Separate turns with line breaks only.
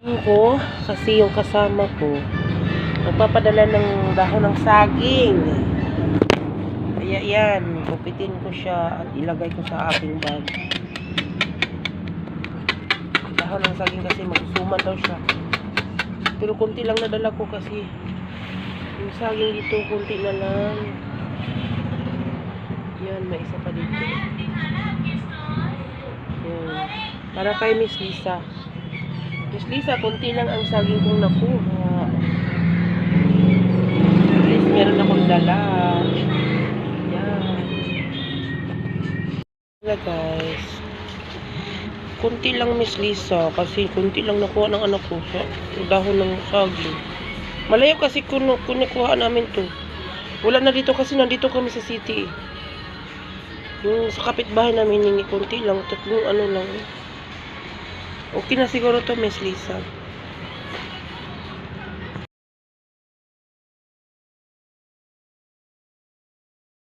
ako kasi yung kasama ko nagpapadala ng dahon ng saging. Kaya yan, kupitin ko siya at ilagay ko sa aking bag. Dahon ng saging kasi magsuman daw siya. Pero kunti lang nadala ko kasi yung saging dito, kunti na lang. Yan, may isa pa dito. Yan. Para kay Miss Lisa. Miss Lisa, kunti lang ang saging kong nakuha. At meron akong dala. Yan. Wala guys. Kunti lang Miss Lisa kasi kunti lang nakuha ng anak ko sa dahon ng saging. Malayo kasi kung kunikuha namin to. Wala na dito kasi nandito kami sa city eh. Yung sa kapitbahay namin, hindi kunti lang, tatlong ano lang. Okay na siguro to, Miss Lisa.